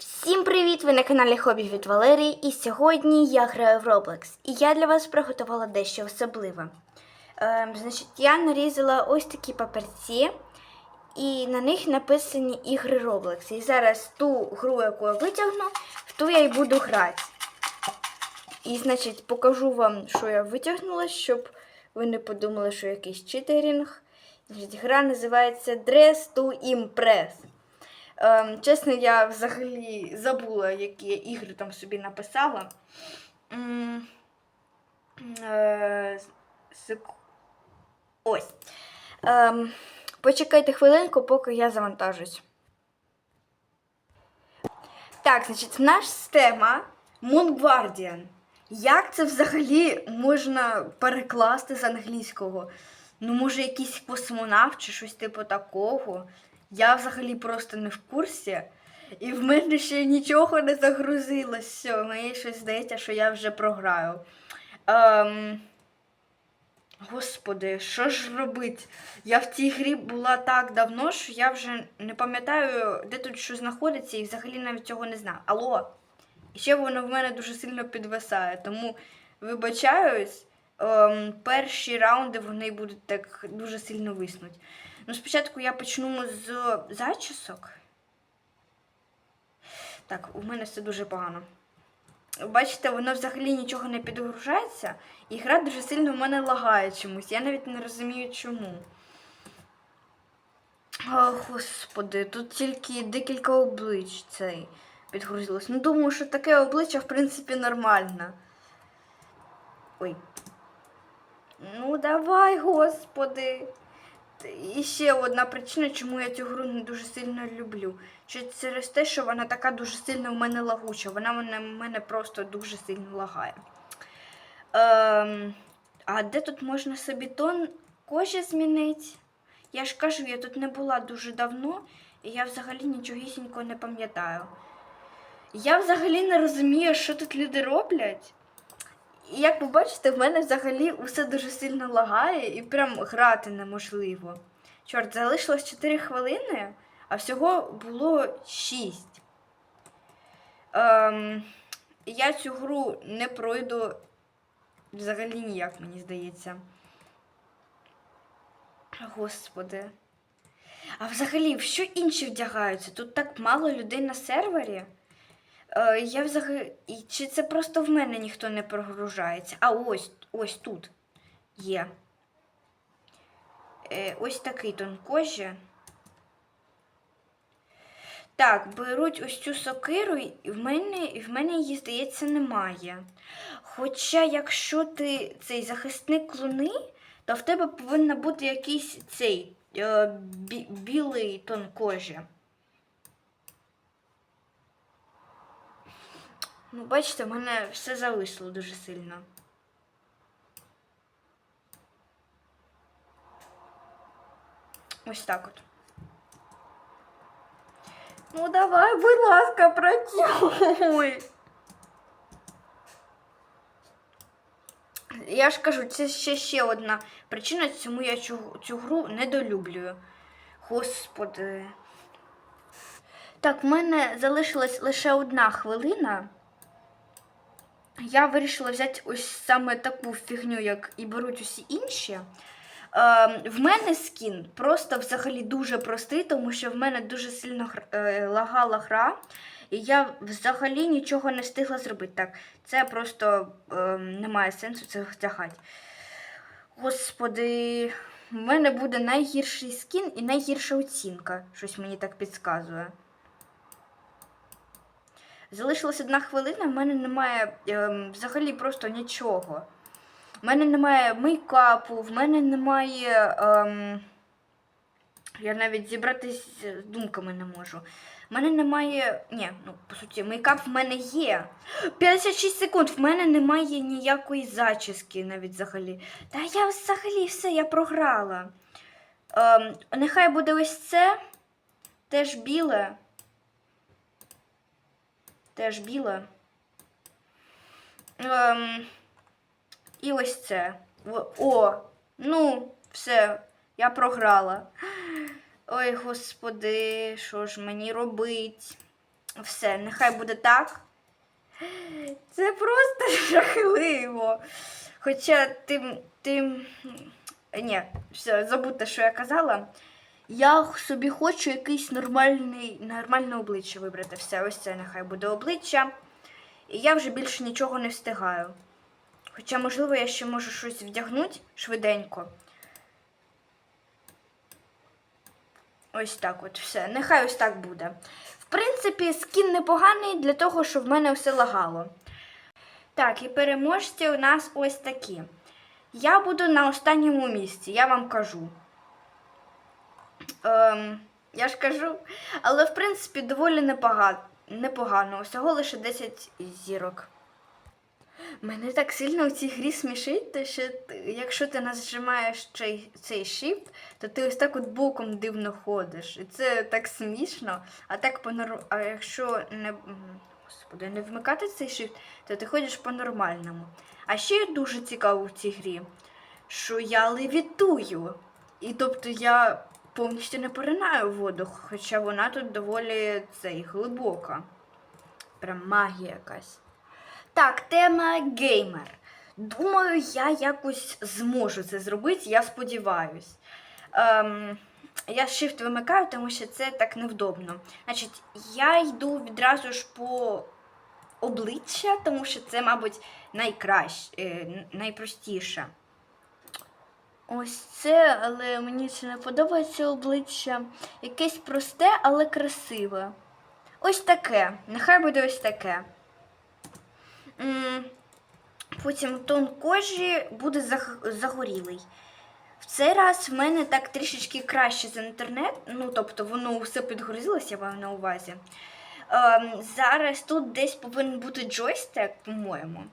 Всім привіт! Ви на каналі Хобі від Валерії, і сьогодні я граю в Roblox. І я для вас приготувала дещо особливе. Ем, значить, я нарізала ось такі папірці, і на них написані ігри Roblox. І зараз ту гру, яку я витягну, в ту я і буду грати. І, значить, покажу вам, що я витягнула, щоб ви не подумали, що якийсь читерінг. Гра називається Dress to Impress. Ем, чесно, я взагалі забула, які я ігри там собі написала. М, е, сек- Ось. Ем, почекайте хвилинку, поки я завантажусь. Так, значить, в нас тема Moon Guardian. Як це взагалі можна перекласти з англійського? Ну, може, якийсь космонавт чи щось типу такого. Я взагалі просто не в курсі. І в мене ще нічого не загрузилось. Все, мені щось здається, що я вже програю. Ем... Господи, що ж робить? Я в цій грі була так давно, що я вже не пам'ятаю, де тут що знаходиться, і взагалі навіть цього не знаю. Алло, і ще воно в мене дуже сильно підвисає, тому вибачаюсь, ем, перші раунди вони будуть так дуже сильно виснуть. Ну, спочатку я почну з зачісок. Так, у мене все дуже погано. Бачите, воно взагалі нічого не підгружається, і гра дуже сильно в мене лагає чомусь. Я навіть не розумію чому. О, господи, тут тільки декілька облич цей підгрузилось. Ну, думаю, що таке обличчя, в принципі, нормально. Ой. Ну, давай, господи. І ще одна причина, чому я цю гру не дуже сильно люблю. Що через те, що вона така дуже сильно в мене лагуча. Вона в мене просто дуже сильно лагає. Ем, а де тут можна собі тон кожі змінити? Я ж кажу, я тут не була дуже давно, і я взагалі нічогісінько не пам'ятаю. Я взагалі не розумію, що тут люди роблять. І як ви бачите, в мене взагалі усе дуже сильно лагає і прям грати неможливо. Чорт, залишилось 4 хвилини, а всього було 6. Ем, я цю гру не пройду взагалі ніяк, мені здається. Господи. А взагалі, в що інші вдягаються? Тут так мало людей на сервері. Е, я взагалі. Чи це просто в мене ніхто не прогружається? А ось ось тут є. Е, ось такий тон кожі. Так, беруть ось цю сокиру, і в мене, в мене її, здається, немає. Хоча, якщо ти цей захисник луни, то в тебе повинен бути якийсь цей е, бі, білий тон Ну, бачите, в мене все зависло дуже сильно. Ось так от. Ну, давай, будь ласка, працюй. Я ж кажу, це ще ще одна причина, чому я цю, цю гру недолюблюю. Господи. Так, в мене залишилась лише одна хвилина. Я вирішила взяти ось саме таку фігню, як і беруть усі інші. Е, в мене скін просто взагалі дуже простий, тому що в мене дуже сильно е, лагала гра, і я взагалі нічого не встигла зробити. Так, це просто е, немає сенсу це втягати. Господи, в мене буде найгірший скін і найгірша оцінка. Щось мені так підказує. Залишилась одна хвилина, в мене немає ем, взагалі просто нічого. В мене немає мейкапу, в мене немає. Ем, я навіть зібратись з думками не можу. В мене немає. Ні, ну, по суті, мейкап в мене є. 56 секунд, в мене немає ніякої зачіски навіть взагалі. Та я взагалі все, я програла. Ем, нехай буде ось це. Теж біле. Теж біле. Ем, і ось це. О, ну, все, я програла. Ой, господи, що ж мені робить? Все, нехай буде так. Це просто жахливо. Хоча ти. ти... Ні, все, забудьте, що я казала. Я собі хочу якийсь нормальний, нормальне обличчя вибрати. Все, ось це нехай буде обличчя. І я вже більше нічого не встигаю. Хоча, можливо, я ще можу щось вдягнути швиденько. Ось так от все. Нехай ось так буде. В принципі, скін непоганий для того, щоб в мене все лагало. Так, і переможці у нас ось такі. Я буду на останньому місці, я вам кажу. Ем, я ж кажу, але в принципі доволі непогано, непогано. Всього лише 10 зірок. Мене так сильно в цій грі смішить, те, що якщо ти нажимаєш цей, цей shift, то ти ось так от боком дивно ходиш. І це так смішно. А так по А якщо не, господи, не вмикати цей shift, то ти ходиш по-нормальному. А ще дуже цікаво в цій грі, що я левітую. І тобто я повністю не поринаю в воду, хоча вона тут доволі цей, глибока. Прям магія якась. Так, тема геймер. Думаю, я якось зможу це зробити, я сподіваюсь. Ем, я shift вимикаю, тому що це так невдобно. Значить, я йду відразу ж по обличчя, тому що це, мабуть, найкраще, найпростіше. Ось це, але мені це не подобається обличчя. Якесь просте, але красиве. Ось таке. Нехай буде ось таке. Потім тон кожі буде загорілий. В цей раз в мене так трішечки краще за інтернет. Ну, тобто воно все підгрузилося, я маю на увазі. Ем, зараз тут десь повинен бути джойстик, по-моєму.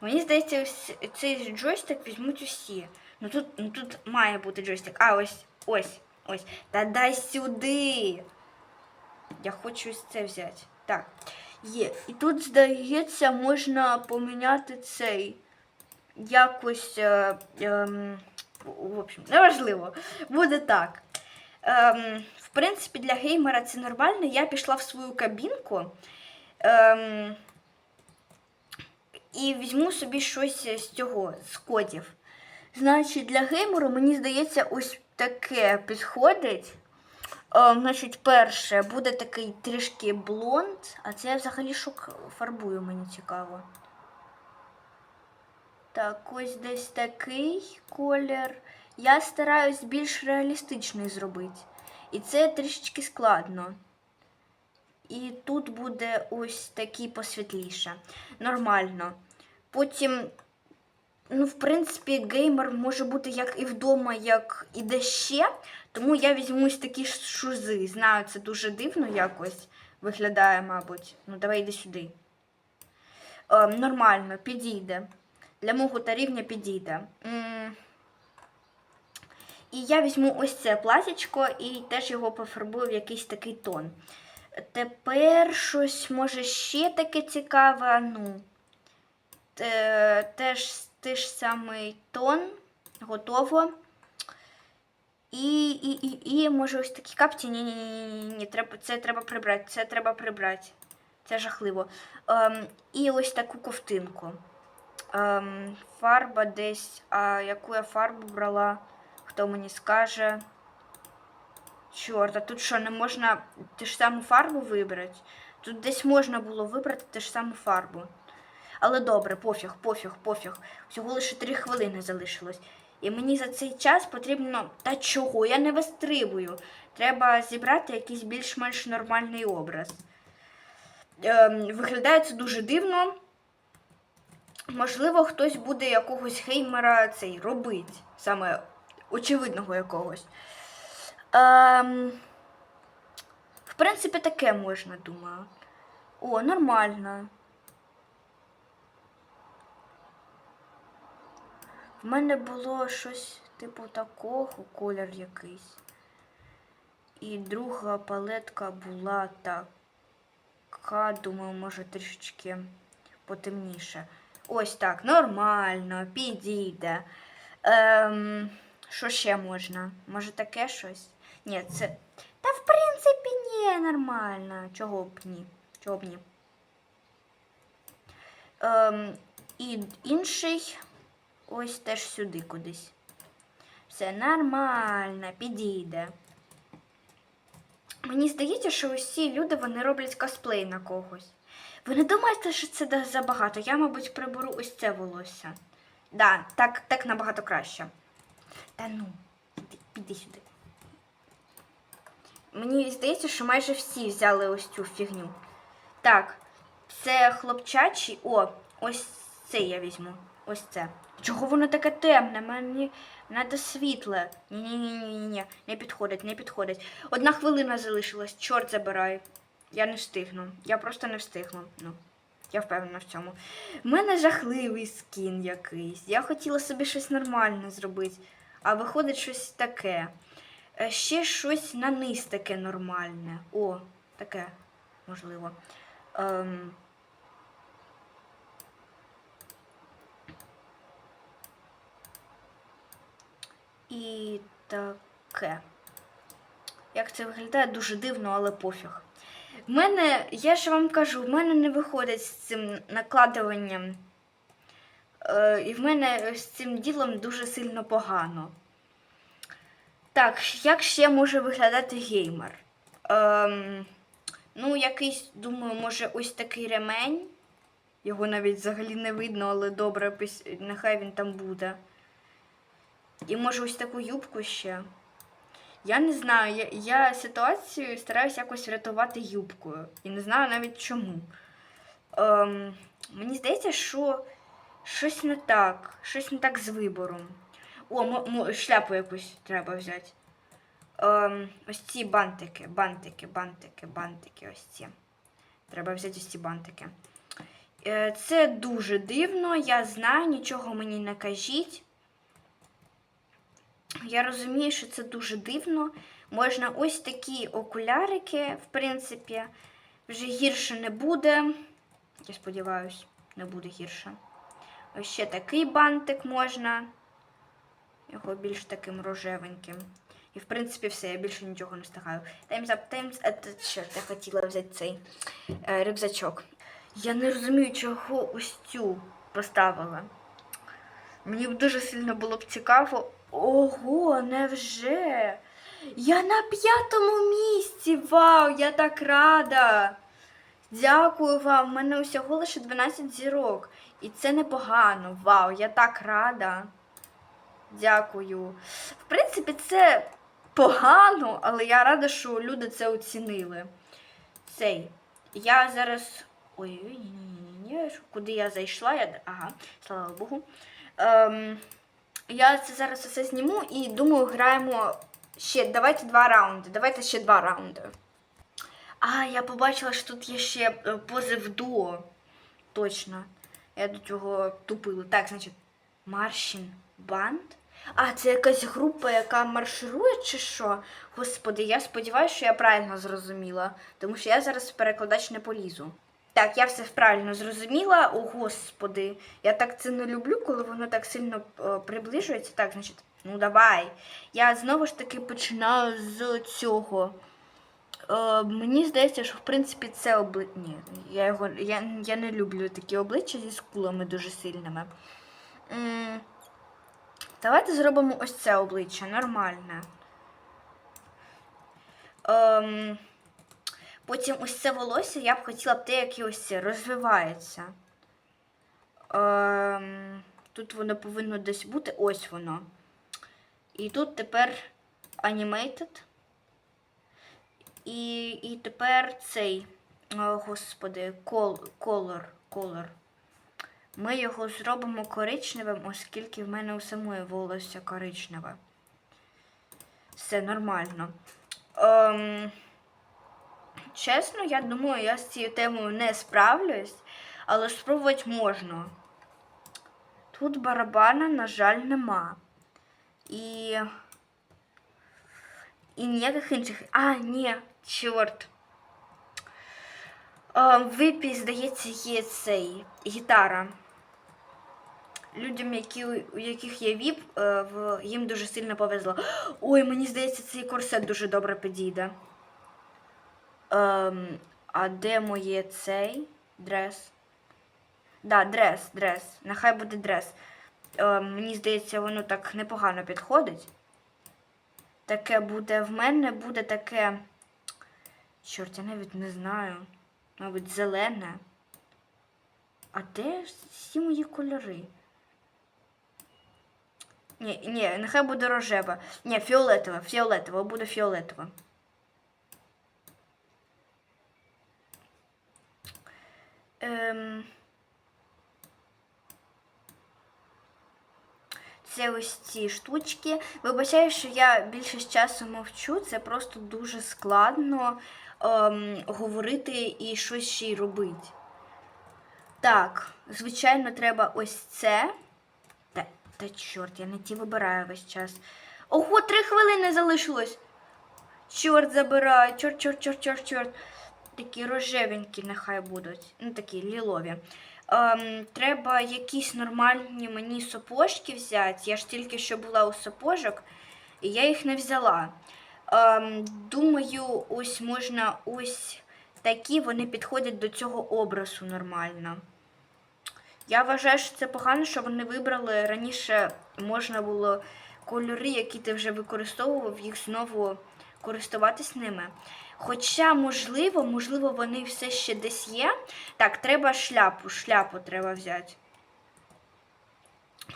Мені здається, ось цей джойстик візьмуть усі. Ну тут, ну тут має бути джойстик. А, ось, ось, ось. Та дай сюди. Я хочу ось це взяти. Так. Є. І тут, здається, можна поміняти цей якось. Е, ем, в общем, неважливо. Буде так. Ем, в принципі, для геймера це нормально. Я пішла в свою кабінку. Ем, і візьму собі щось з цього, з кодів. Значить, для геймеру, мені здається, ось таке підходить. Е, значить, перше буде такий трішки блонд, а це я взагалі що к- фарбую, мені цікаво. Так, ось десь такий колір. Я стараюсь більш реалістичний зробити. І це трішечки складно. І тут буде ось такий посвітліше. Нормально. Потім, ну, в принципі, геймер може бути як і вдома, як і де ще. Тому я візьму ось такі шузи. Знаю, це дуже дивно якось виглядає, мабуть. Ну, давай йди сюди. Е, нормально, підійде. Для мого та рівня підійде. М. І я візьму ось це платічко і теж його пофарбую в якийсь такий тон. Тепер щось може ще таке цікаве. Ну, те- теж той ж самий тон. Готово. І, і, і, і може ось такі капці. Ні, ні, ні, ні, треба, це треба прибрати, це треба прибрати. Це жахливо. Ем, і ось таку ковтинку. Ем, фарба десь. А яку я фарбу брала? Хто мені скаже? Чорт, а тут що, не можна ту ж саму фарбу вибрати? Тут десь можна було вибрати ту ж саму фарбу. Але добре, пофіг, пофіг, пофіг. Всього лише три хвилини залишилось. І мені за цей час потрібно. Та чого? Я не вистрибую. Треба зібрати якийсь більш-менш нормальний образ. Ем, виглядає це дуже дивно. Можливо, хтось буде якогось геймера цей робить. Саме очевидного якогось. Ем, в принципі, таке можна, думаю. О, нормально. В мене було щось типу такого, колір якийсь. І друга палетка була така, думаю, може трішечки потемніше. Ось так, нормально, підійде. Ем, що ще можна? Може таке щось? Ні, це. Та в принципі, ні, нормально. Чого б ні? Чого б ні? Ем, і інший ось теж сюди кудись. Все нормально, підійде. Мені здається, що усі люди вони роблять косплей на когось. Ви не думаєте, що це забагато? Я, мабуть, приберу ось це волосся. Да, так, так набагато краще. Та ну, піди, піди сюди. Мені здається, що майже всі взяли ось цю фігню. Так, це хлопчачий. О, ось це я візьму. Ось це. Чого воно таке темне? Мені треба світле. Ні-ні-ні, не підходить, не підходить. Одна хвилина залишилась, чорт забирай. Я не встигну. Я просто не встигла. Ну, я впевнена в цьому. У мене жахливий скін якийсь. Я хотіла собі щось нормальне зробити, а виходить щось таке. Е, Ще щось на низ таке нормальне. О, таке, можливо. Ем... І таке. Як це виглядає дуже дивно, але пофіг. В мене, я ж вам кажу, в мене не виходить з цим накладуванням. Е, і в мене з цим ділом дуже сильно погано. Так, як ще може виглядати геймер? Ем, ну, якийсь, думаю, може, ось такий ремень. Його навіть взагалі не видно, але добре, нехай він там буде. І може ось таку юбку ще. Я не знаю, я, я ситуацію стараюся якось врятувати юбкою. І не знаю навіть чому. Ем, мені здається, що щось не так. Щось не так з вибором. О, шляпу якусь треба взяти. Ем, ось ці бантики, бантики, бантики, бантики, ось ці. Треба взяти ось ці бантики. Е, це дуже дивно, я знаю, нічого мені не кажіть. Я розумію, що це дуже дивно. Можна ось такі окулярики, в принципі, вже гірше не буде. Я сподіваюся, не буде гірше. Ось ще такий бантик можна. Його більш таким рожевеньким. І, в принципі, все, я більше нічого не встигаю. Time's up, time's... Та, чорт, хотіла взяти цей е, рюкзачок. Я не розумію, чого ось цю поставила. Мені б дуже сильно було б цікаво. Ого, невже? Я на п'ятому місці. Вау, я так рада. Дякую вам. У мене усього лише 12 зірок. І це непогано. Вау, я так рада. Дякую. В принципі, це погано, але я рада, що люди це оцінили. Цей. Я зараз. Ой, ой, ні, ні, ні. Куди я зайшла? Я... Ага, слава Богу. Ем, я це зараз все зніму і думаю, граємо ще. Давайте два раунди. Давайте ще два раунди. А, я побачила, що тут є ще е, позив дуо. Точно. Я до цього тупила. Так, значить, Маршін Банд. А, це якась група, яка марширує чи що? Господи, я сподіваюся, що я правильно зрозуміла, тому що я зараз в перекладач не полізу. Так, я все правильно зрозуміла. О, господи, я так це не люблю, коли воно так сильно е, приближується. Так, значить, ну давай. Я знову ж таки починаю з цього. Е, мені здається, що в принципі це обличчя. Ні, я, його... я, я не люблю такі обличчя зі скулами дуже сильними. М, Давайте зробимо ось це обличчя нормальне. Ем, потім ось це волосся я б хотіла б те, яке ось розвивається. Ем, тут воно повинно десь бути. Ось воно. І тут тепер animated. І, і тепер цей, о, господи, колор, колор. Ми його зробимо коричневим, оскільки в мене у самої волосся коричневе. Все нормально. Ем, чесно, я думаю, я з цією темою не справлюсь, але спробувати можна. Тут барабана, на жаль, нема. І. І ніяких інших. А, ні, чорт. Е, випі, здається, є цей гітара. Людям, які, у яких є віп, е, їм дуже сильно повезло. Ой, мені здається, цей корсет дуже добре підійде. Ем, а де моє цей дрес? Да, дрес, дрес. Нехай буде дрес. Ем, мені здається, воно так непогано підходить. Таке буде в мене, буде таке. Чорт, я навіть не знаю. Мабуть, зелене. А де ж всі мої кольори? Ні, ні, нехай буде рожева. Ні, фіолетова, фіолетова, буде фіолетова. Ем... Це ось ці штучки. Вибачаю, що я більшість часу мовчу, це просто дуже складно ем, говорити і щось ще й робити. Так, звичайно, треба ось це. Та, та чорт, я не ті вибираю весь час. Ого, три хвилини залишилось. Чорт забирай, чорт, чорт, чорт, чорт, чорт. Такі рожевенькі нехай будуть. Ну, такі лілові. Ем, треба якісь нормальні мені сапожки взяти. Я ж тільки що була у сапожок, і я їх не взяла. Ем, думаю, ось можна ось такі, вони підходять до цього образу нормально. Я вважаю, що це погано, що вони вибрали раніше можна було кольори, які ти вже використовував, їх знову користуватись ними. Хоча, можливо, можливо, вони все ще десь є. Так, треба шляпу, шляпу треба взяти.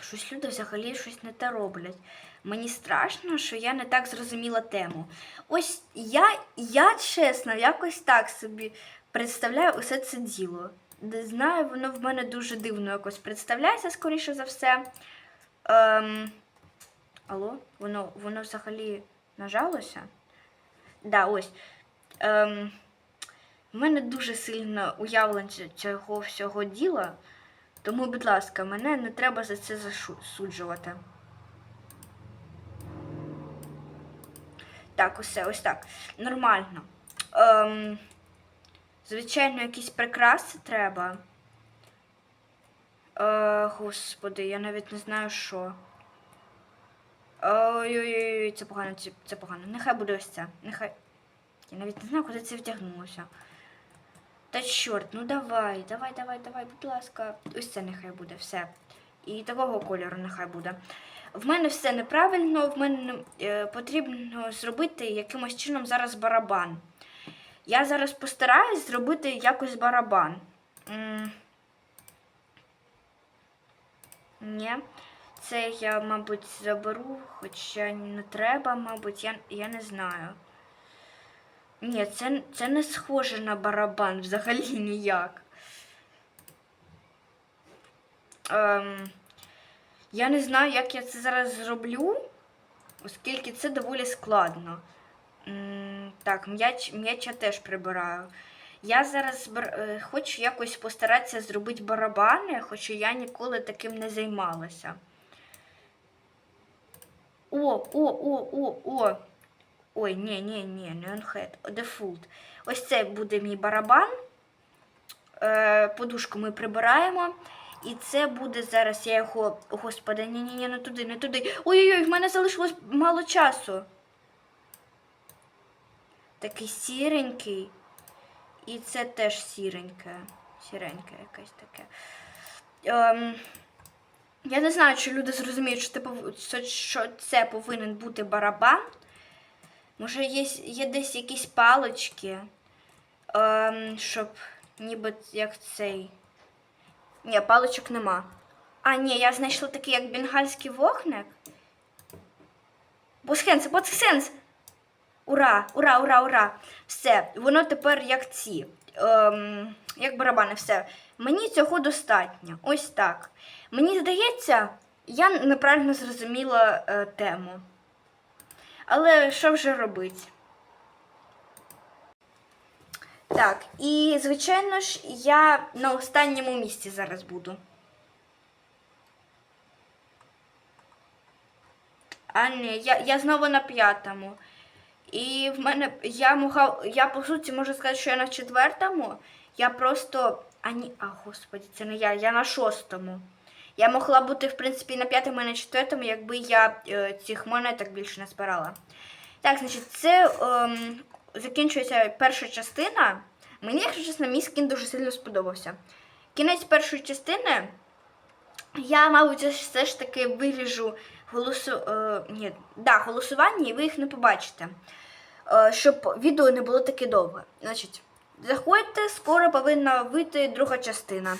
Щось люди взагалі щось не те роблять. Мені страшно, що я не так зрозуміла тему. Ось я, я чесно, якось так собі представляю усе це діло. Знаю, воно в мене дуже дивно якось представляється, скоріше за все. Ем... Алло, воно, воно взагалі нажалося? Да, ось. Ем... У мене дуже сильно уявлення цього всього діла, тому, будь ласка, мене не треба за це засуджувати. Так, усе, ось так. Нормально. Ем, звичайно, якісь прикраси треба. Е, господи, я навіть не знаю що. Ой-ой-ой, це погано, це погано. Нехай буде ось це. Нехай. Я навіть не знаю, куди це втягнулося. Та чорт, ну давай, давай, давай, давай, будь ласка. Ось це нехай буде все. І такого кольору нехай буде. В мене все неправильно, в мене е, потрібно зробити якимось чином зараз барабан. Я зараз постараюсь зробити якось барабан. М Ні, це я, мабуть, заберу, хоча не треба, мабуть, я, я не знаю. Ні, це, це не схоже на барабан взагалі ніяк. Ем, я не знаю, як я це зараз зроблю, оскільки це доволі складно. М, так, м'яч, м'яча теж прибираю. Я зараз е, хочу якось постаратися зробити барабани, хоча я ніколи таким не займалася. О, о, о, о, о. Ой, ні, ні, ні, onhead, default. Ось це буде мій барабан. Е, подушку ми прибираємо. І це буде зараз. Я його. Господи, ні, ні, ні, не туди, не туди. Ой-ой-ой, в мене залишилось мало часу. Такий сіренький. І це теж сіреньке. Сіреньке якесь таке. Ем, я не знаю, чи люди зрозуміють, що це повинен бути барабан. Може, є, є десь якісь палочки, ем, щоб ніби як цей. Ні, паличок нема. А, ні, я знайшла такий як бенгальський вогник. Босхенс, босхенс! Ура, ура, ура, ура! Все, воно тепер як ці. Ем, як барабани, все. Мені цього достатньо. Ось так. Мені здається, я неправильно зрозуміла е, тему. Але що вже робити? Так, і, звичайно ж, я на останньому місці зараз буду. А ні, я, я знову на п'ятому. І в мене я могла, я по суті можу сказати, що я на четвертому. Я просто. А ні, а господі, це не я, я на шостому. Я могла бути, в принципі, на п'ятому і на четвертому, якби я е, цих монеток більше не збирала. Так, значить, це ем, закінчується перша частина. Мені, якщо чесно, мій скін дуже сильно сподобався. Кінець першої частини. Я, мабуть, все ж таки виріжу голосу... е, ні, да, голосування, і ви їх не побачите. Е, щоб відео не було таке довге. Значить, заходьте, скоро повинна вийти друга частина.